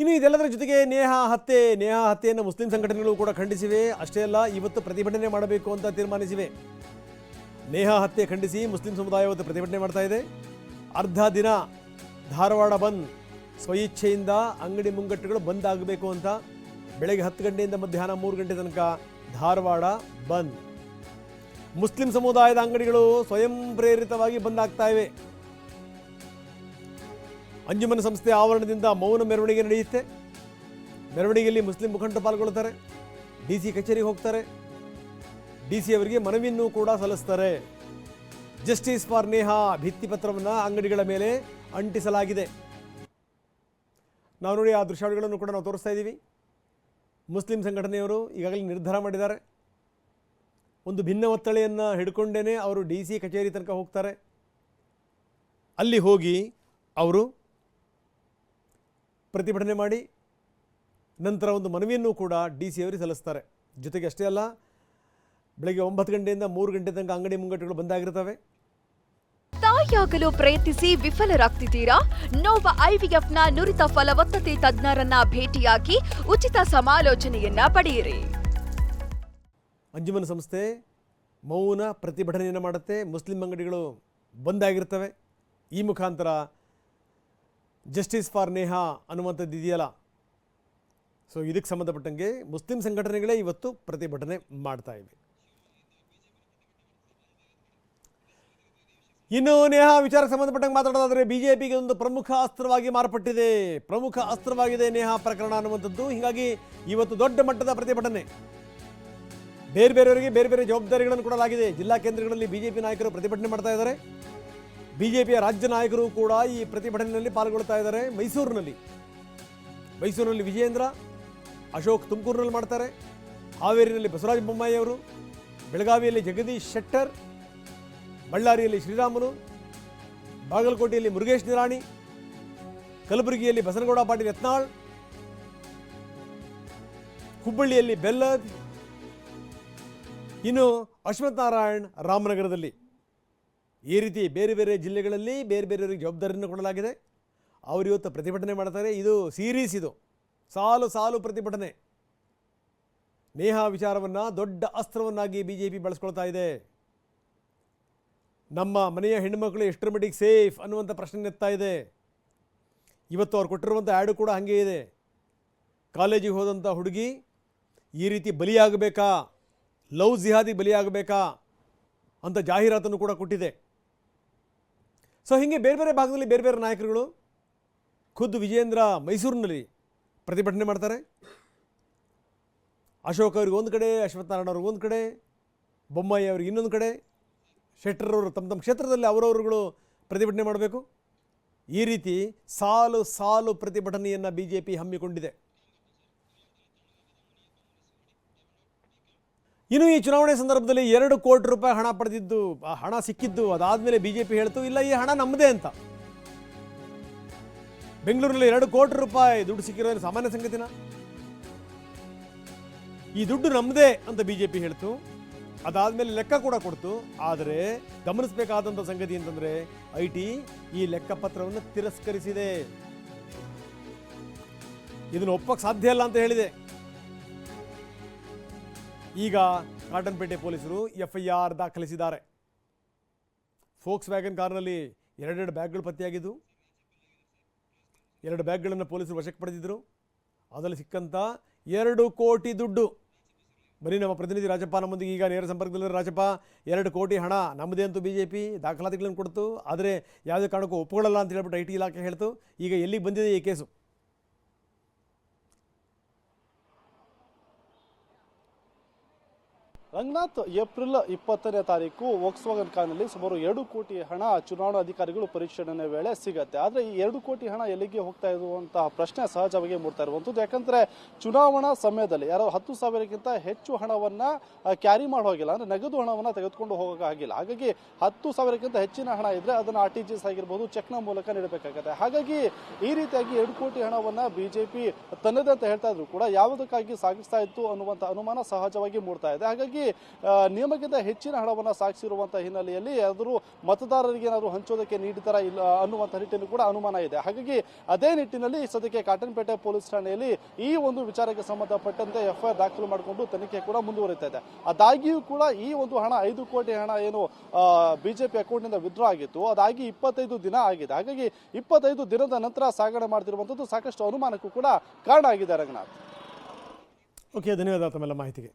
ಇನ್ನು ಇದೆಲ್ಲದರ ಜೊತೆಗೆ ನೇಹ ಹತ್ಯೆ, ನೇಹ ಹತ್ಯೆಯನ್ನು ಮುಸ್ಲಿಂ ಸಂಘಟನೆಗಳು ಕೂಡ ಖಂಡಿಸಿವೆ. ಅಷ್ಟೇ ಅಲ್ಲ, ಇವತ್ತು ಪ್ರತಿಭಟನೆ ಮಾಡಬೇಕು ಅಂತ ತೀರ್ಮಾನಿಸಿವೆ. ನೇಹ ಹತ್ಯೆ ಖಂಡಿಸಿ ಮುಸ್ಲಿಂ ಸಮುದಾಯ ಇವತ್ತು ಪ್ರತಿಭಟನೆ ಮಾಡ್ತಾ ಇದೆ. ಅರ್ಧ ದಿನ ಧಾರವಾಡ ಬಂದ್ ಸ್ವಇಚ್ಛೆಯಿಂದ ಅಂಗಡಿ ಮುಂಗಟ್ಟುಗಳು ಬಂದ್ ಆಗಬೇಕು ಅಂತ ಬೆಳಗ್ಗೆ ಹತ್ತು ಗಂಟೆಯಿಂದ ಮಧ್ಯಾಹ್ನ ಮೂರು ಗಂಟೆ ತನಕ ಧಾರವಾಡ ಬಂದ್. ಮುಸ್ಲಿಂ ಸಮುದಾಯದ ಅಂಗಡಿಗಳು ಸ್ವಯಂ ಪ್ರೇರಿತವಾಗಿ ಬಂದ್ ಆಗ್ತಾ ಇವೆ. ಅಂಜುಮನ್ ಸಂಸ್ಥೆ ಆವರಣದಿಂದ ಮೌನ ಮೆರವಣಿಗೆ ನಡೆಯುತ್ತೆ. ಮೆರವಣಿಗೆಯಲ್ಲಿ ಮುಸ್ಲಿಂ ಮುಖಂಡರು ಪಾಲ್ಗೊಳ್ತಾರೆ. ಡಿ ಸಿ ಕಚೇರಿಗೆ ಹೋಗ್ತಾರೆ. ಡಿ ಸಿ ಅವರಿಗೆ ಮನವಿಯನ್ನು ಕೂಡ ಸಲ್ಲಿಸ್ತಾರೆ. ಜಸ್ಟಿಸ್ ಫಾರ್ ನೇಹಾ ಭಿತ್ತಿಪತ್ರವನ್ನು ಅಂಗಡಿಗಳ ಮೇಲೆ ಅಂಟಿಸಲಾಗಿದೆ. ನಾವು ನೋಡಿ ಆ ದೃಶ್ಯಾವಳಿಗಳನ್ನು ಕೂಡ ನಾವು ತೋರಿಸ್ತಾ ಇದ್ದೀವಿ ಮುಸ್ಲಿಂ ಸಂಘಟನೆಯವರು ಈಗಾಗಲೇ ನಿರ್ಧಾರ ಮಾಡಿದ್ದಾರೆ. ಒಂದು ಭಿನ್ನ ಒತ್ತಳೆಯನ್ನು ಹಿಡ್ಕೊಂಡೇ ಅವರು ಡಿ ಸಿ ಕಚೇರಿ ತನಕ ಹೋಗ್ತಾರೆ. ಅಲ್ಲಿ ಹೋಗಿ ಅವರು ಪ್ರತಿಭಟನೆ ಮಾಡಿ ನಂತರ ಒಂದು ಮನವಿಯನ್ನು ಕೂಡ ಡಿ ಸಿ ಅವರಿಗೆ ಸಲ್ಲಿಸ್ತಾರೆ. ಜೊತೆಗೆ ಅಷ್ಟೇ ಅಲ್ಲ ಬೆಳಗ್ಗೆ ಒಂಬತ್ತು ಗಂಟೆಯಿಂದ ಮೂರು ಗಂಟೆ ತನಕ ಅಂಗಡಿ ಮುಂಗಟ್ಟುಗಳು ಬಂದಾಗಿರ್ತವೆ ತಾಯಿಯಾಗಲು ಪ್ರಯತ್ನಿಸಿ ವಿಫಲರಾಗ್ತಿದ್ದೀರಾ? ನೋವ ಐವಿಎಫ್ನ ನುರಿತ ಫಲವತ್ತತೆ ತಜ್ಞರನ್ನ ಭೇಟಿಯಾಗಿ ಉಚಿತ ಸಮಾಲೋಚನೆಯನ್ನ ಪಡೆಯಿರಿ. ಅಂಜುಮನ್ ಸಂಸ್ಥೆ ಮೌನ ಪ್ರತಿಭಟನೆಯನ್ನು ಮಾಡುತ್ತೆ. ಮುಸ್ಲಿಂ ಅಂಗಡಿಗಳು ಬಂದಾಗಿರ್ತವೆ ಈ ಮುಖಾಂತರ ಜಸ್ಟಿಸ್ ಫಾರ್ ನೇಹಾ ಅನ್ನುವಂಥದ್ದು ಇದೆಯಲ್ಲ ಸೊ ಇದಕ್ಕೆ ಸಂಬಂಧಪಟ್ಟಂಗೆ ಮುಸ್ಲಿಂ ಸಂಘಟನೆಗಳೇ ಇವತ್ತು ಪ್ರತಿಭಟನೆ ಮಾಡ್ತಾ ಇವೆ. ಇನ್ನು ನೇಹಾ ವಿಚಾರಕ್ಕೆ ಸಂಬಂಧಪಟ್ಟಂಗೆ ಮಾತಾಡೋದಾದರೆ ಬಿಜೆಪಿಗೆ ಒಂದು ಪ್ರಮುಖ ಅಸ್ತ್ರವಾಗಿ ಮಾರ್ಪಟ್ಟಿದೆ. ಪ್ರಮುಖ ಅಸ್ತ್ರವಾಗಿದೆ ನೇಹಾ ಪ್ರಕರಣ ಅನ್ನುವಂಥದ್ದು. ಹೀಗಾಗಿ ಇವತ್ತು ದೊಡ್ಡ ಮಟ್ಟದ ಪ್ರತಿಭಟನೆ. ಬೇರೆ ಬೇರೆಯವರಿಗೆ ಬೇರೆ ಬೇರೆ ಜವಾಬ್ದಾರಿಗಳನ್ನು ಕೊಡಲಾಗಿದೆ. ಜಿಲ್ಲಾ ಕೇಂದ್ರಗಳಲ್ಲಿ ಬಿಜೆಪಿ ನಾಯಕರು ಪ್ರತಿಭಟನೆ ಮಾಡ್ತಾ ಇದ್ದಾರೆ. ಬಿಜೆಪಿಯ ರಾಜ್ಯ ನಾಯಕರು ಕೂಡ ಈ ಪ್ರತಿಭಟನೆಯಲ್ಲಿ ಪಾಲ್ಗೊಳ್ತಾ ಇದ್ದಾರೆ. ಮೈಸೂರಿನಲ್ಲಿ. ಮೈಸೂರಿನಲ್ಲಿ ವಿಜಯೇಂದ್ರ, ಅಶೋಕ್ ತುಮಕೂರಿನಲ್ಲಿ ಮಾಡ್ತಾರೆ. ಹಾವೇರಿನಲ್ಲಿ ಬಸವರಾಜ ಬೊಮ್ಮಾಯಿ ಅವರು, ಬೆಳಗಾವಿಯಲ್ಲಿ ಜಗದೀಶ್ ಶೆಟ್ಟರ್, ಬಳ್ಳಾರಿಯಲ್ಲಿ ಶ್ರೀರಾಮನು ಬಾಗಲಕೋಟೆಯಲ್ಲಿ ಮುರುಗೇಶ್ ನಿರಾಣಿ, ಕಲಬುರಗಿಯಲ್ಲಿ ಬಸನಗೌಡ ಪಾಟೀಲ್ ಯತ್ನಾಳ್, ಹುಬ್ಬಳ್ಳಿಯಲ್ಲಿ ಬೆಲ್ಲದ್, ಇನ್ನು ಅಶ್ವಥ್ ನಾರಾಯಣ್ ರಾಮನಗರದಲ್ಲಿ. ಈ ರೀತಿ ಬೇರೆ ಬೇರೆ ಜಿಲ್ಲೆಗಳಲ್ಲಿ ಬೇರೆ ಬೇರೆಯವರಿಗೆ ಜವಾಬ್ದಾರಿಯನ್ನು ಕೊಡಲಾಗಿದೆ. ಅವರು ಇವತ್ತು ಪ್ರತಿಭಟನೆ ಮಾಡ್ತಾರೆ. ಇದು ಸೀರೀಸ್ ಇದು. ಸಾಲು ಸಾಲು ಪ್ರತಿಭಟನೆ. ನೇಹ ವಿಚಾರವನ್ನು, ದೊಡ್ಡ ಅಸ್ತ್ರವನ್ನಾಗಿ ಬಿ ಜೆ ಪಿ ಬಳಸ್ಕೊಳ್ತಾ ಇದೆ. ನಮ್ಮ ಮನೆಯ ಹೆಣ್ಣುಮಕ್ಕಳು ಎಷ್ಟರ ಮಟ್ಟಿಗೆ ಸೇಫ್ ಅನ್ನುವಂಥ ಪ್ರಶ್ನೆ ಎತ್ತಾ ಇದೆ. ಇವತ್ತು ಅವ್ರು ಕೊಟ್ಟಿರುವಂಥ ಆ್ಯಡು ಕೂಡ ಹಾಗೆ ಇದೆ. ಕಾಲೇಜಿಗೆ ಹೋದಂಥ ಹುಡುಗಿ ಈ ರೀತಿ ಬಲಿಯಾಗಬೇಕಾ? ಲವ್ ಜಿಹಾದಿ ಬಲಿಯಾಗಬೇಕಾ? ಅಂತ ಜಾಹೀರಾತನ್ನು ಕೂಡ ಕೊಟ್ಟಿದೆ. ಸೊ ಹೀಗೆ ಬೇರೆ ಬೇರೆ ಭಾಗದಲ್ಲಿ ಬೇರೆ ಬೇರೆ ನಾಯಕರುಗಳು ಖುದ್ದು ವಿಜಯೇಂದ್ರ ಮೈಸೂರಿನಲ್ಲಿ ಪ್ರತಿಭಟನೆ ಮಾಡ್ತಾರೆ. ಅಶೋಕ್ ಅವ್ರಿಗೆ ಒಂದು ಕಡೆ ಅಶ್ವತ್ಥನಾರಾಯಣ ಅವ್ರಿಗೆ ಒಂದು ಕಡೆ, ಬೊಮ್ಮಾಯಿ ಅವ್ರಿಗೆ ಇನ್ನೊಂದು ಕಡೆ ಶೆಟ್ಟರವರು ತಮ್ಮ ತಮ್ಮ ಕ್ಷೇತ್ರದಲ್ಲಿ ಅವರವರುಗಳು ಪ್ರತಿಭಟನೆ ಮಾಡಬೇಕು. ಈ ರೀತಿ ಸಾಲು ಸಾಲು ಪ್ರತಿಭಟನೆಯನ್ನು ಬಿ ಹಮ್ಮಿಕೊಂಡಿದೆ. ಇನ್ನು ಈ ಚುನಾವಣೆ ಸಂದರ್ಭದಲ್ಲಿ ಎರಡು ಕೋಟಿ ರೂಪಾಯಿ ಹಣ ಪಡೆದಿದ್ದು, ಆ ಹಣ ಸಿಕ್ಕಿದ್ದು, ಅದಾದ್ಮೇಲೆ ಬಿಜೆಪಿ ಹೇಳ್ತು, ಇಲ್ಲ, ಈ ಹಣ ನಮ್ಮದೇ ಅಂತ. ಬೆಂಗಳೂರಲ್ಲಿ ಎರಡು ಕೋಟಿ ರೂಪಾಯಿ ದುಡ್ಡು ಸಿಕ್ಕಿರೋದ್ರೆ ಸಾಮಾನ್ಯ ಸಂಗತಿನ? ಈ ದುಡ್ಡು ನಮ್ಮದೇ ಅಂತ ಬಿಜೆಪಿ ಹೇಳ್ತು. ಅದಾದ್ಮೇಲೆ ಲೆಕ್ಕ ಕೂಡ ಕೊಡ್ತು. ಆದರೆ ಗಮನಿಸಬೇಕಾದಂಥ ಸಂಗತಿ ಅಂತಂದ್ರೆ ಐ ಟಿ ಈ ಲೆಕ್ಕಪತ್ರವನ್ನು ತಿರಸ್ಕರಿಸಿದೆ. ಇದನ್ನು ಒಪ್ಪಕ್ಕೆ ಸಾಧ್ಯ ಇಲ್ಲ ಅಂತ ಹೇಳಿದೆ. ಈಗ ಕಾಟನ್ಪೇಟೆ ಪೊಲೀಸರು ಎಫ್ಐಆರ್ ದಾಖಲಿಸಿದ್ದಾರೆ. ಫೋಕ್ಸ್ ವ್ಯಾಗನ್ ಕಾರ್ನಲ್ಲಿ ಎರಡೆರಡು ಬ್ಯಾಗ್ಗಳು ಪತ್ತೆಯಾಗಿದ್ದು, ಎರಡು ಬ್ಯಾಗ್ಗಳನ್ನು ಪೊಲೀಸರು ವಶಕ್ಕೆ ಪಡೆದಿದ್ದರು. ಅದರಲ್ಲಿ ಸಿಕ್ಕಂಥ ಎರಡು ಕೋಟಿ ದುಡ್ಡು. ಬರೀ ನಮ್ಮ ಪ್ರತಿನಿಧಿ ರಾಜಪ್ಪ ನಮ್ಮೊಂದಿಗೆ ಈಗ ನೇರ ಸಂಪರ್ಕದಲ್ಲಿ ರಾಜಪ್ಪ, ಎರಡು ಕೋಟಿ ಹಣ ನಮ್ಮದೇ ಅಂತೂ ಬಿ ಜೆ ಪಿ ದಾಖಲಾತಿಗಳನ್ನು ಕೊಡ್ತು. ಆದರೆ ಯಾವುದೇ ಕಾರಣಕ್ಕೂ ಒಪ್ಪುಗಳಲ್ಲ ಅಂತ ಹೇಳ್ಬಿಟ್ಟು ಐ ಟಿ ಇಲಾಖೆ ಹೇಳ್ತು. ಈಗ ಎಲ್ಲಿಗೆ ಬಂದಿದೆ ಈ ಕೇಸು? ರಂಗನಾಥ್, ಏಪ್ರಿಲ್ ಇಪ್ಪತ್ತನೇ ತಾರೀಕು ವೋಕ್ಸ್ವಾಗನ್ ಕಾರ್ನಲ್ಲಿ ಸುಮಾರು ಎರಡು ಕೋಟಿ ಹಣ ಚುನಾವಣಾ ಅಧಿಕಾರಿಗಳು ಪರಿಶೀಲನೆ ವೇಳೆ ಸಿಗತ್ತೆ. ಆದರೆ ಈ ಎರಡು ಕೋಟಿ ಹಣ ಎಲ್ಲಿಗೆ ಹೋಗ್ತಾ ಇರುವಂತಹ ಪ್ರಶ್ನೆ ಸಹಜವಾಗಿ ಮೂಡ್ತಾ ಇರುವಂಥದ್ದು. ಯಾಕಂದ್ರೆ ಚುನಾವಣಾ ಸಮಯದಲ್ಲಿ ಯಾರೋ ಹತ್ತು ಸಾವಿರಕ್ಕಿಂತ ಹೆಚ್ಚು ಹಣವನ್ನ ಕ್ಯಾರಿ ಮಾಡಿ ಹೋಗಿಲ್ಲ. ಅಂದ್ರೆ ನಗದು ಹಣವನ್ನ ತೆಗೆದುಕೊಂಡು ಹೋಗೋಕ್ಕಾಗಿಲ್ಲ ಹಾಗಾಗಿ ಹತ್ತು ಸಾವಿರಕ್ಕಿಂತ ಹೆಚ್ಚಿನ ಹಣ ಇದ್ರೆ ಅದನ್ನು ಆರ್ ಟಿ ಜಿ ಎಸ್ ಆಗಿರ್ಬೋದು ಚೆಕ್ನ ಮೂಲಕ ನೀಡಬೇಕಾಗತ್ತೆ. ಹಾಗಾಗಿ ಈ ರೀತಿಯಾಗಿ ಎರಡು ಕೋಟಿ ಹಣವನ್ನ ಬಿಜೆಪಿ ತನ್ನದೇ ಅಂತ ಹೇಳ್ತಾ ಇದ್ರು ಕೂಡ ಯಾವುದಕ್ಕಾಗಿ ಸಾಗಿಸ್ತಾ ಇತ್ತು ಅನ್ನುವಂತ ಅನುಮಾನ ಸಹಜವಾಗಿ ಮೂಡ್ತಾ ಇದೆ. ಹಾಗಾಗಿ ನಿಯಮಕ್ಕಿಂತ ಹೆಚ್ಚಿನ ಹಣವನ್ನು ಸಾಗಿಸಿರುವಂಥ ಹಿನ್ನೆಲೆಯಲ್ಲಿ ಆದರೂ ಮತದಾರರಿಗೆ ಏನಾದರೂ ಹಂಚೋದಕ್ಕೆ ನೀಡಿದಾರ ಇಲ್ಲ ಅನ್ನುವಂಥ ನಿಟ್ಟಿನಲ್ಲಿ ಕೂಡ ಅನುಮಾನ ಇದೆ. ಹಾಗಾಗಿ ಅದೇ ನಿಟ್ಟಿನಲ್ಲಿ ಸದ್ಯಕ್ಕೆ ಕಾಟನ್ಪೇಟೆ ಪೊಲೀಸ್ ಠಾಣೆಯಲ್ಲಿ ಈ ಒಂದು ವಿಚಾರಕ್ಕೆ ಸಂಬಂಧಪಟ್ಟಂತೆ ಎಫ್ಐಆರ್ ದಾಖಲು ಮಾಡಿಕೊಂಡು ತನಿಖೆ ಕೂಡ ಮುಂದುವರಿತಾ ಇದೆ. ಅದಾಗಿಯೂ ಕೂಡ ಈ ಒಂದು ಹಣ, ಐದು ಕೋಟಿ ಹಣ ಏನು ಬಿಜೆಪಿ ಅಕೌಂಟ್ನಿಂದ ವಿಡ್ರಾ ಆಗಿತ್ತು. ಅದಾಗಿ ಇಪ್ಪತ್ತೈದು ದಿನ ಆಗಿದೆ. ಹಾಗಾಗಿ ಇಪ್ಪತ್ತೈದು ದಿನದ ನಂತರ ಸಾಗಣೆ ಮಾಡ್ತಿರುವಂಥದ್ದು ಸಾಕಷ್ಟು ಅನುಮಾನಕ್ಕೂ ಕೂಡ ಕಾರಣ ಆಗಿದೆ, ರಂಗನಾಥ್. ಓಕೆ ಧನ್ಯವಾದ ತಮ್ಮೆಲ್ಲ ಮಾಹಿತಿಗೆ.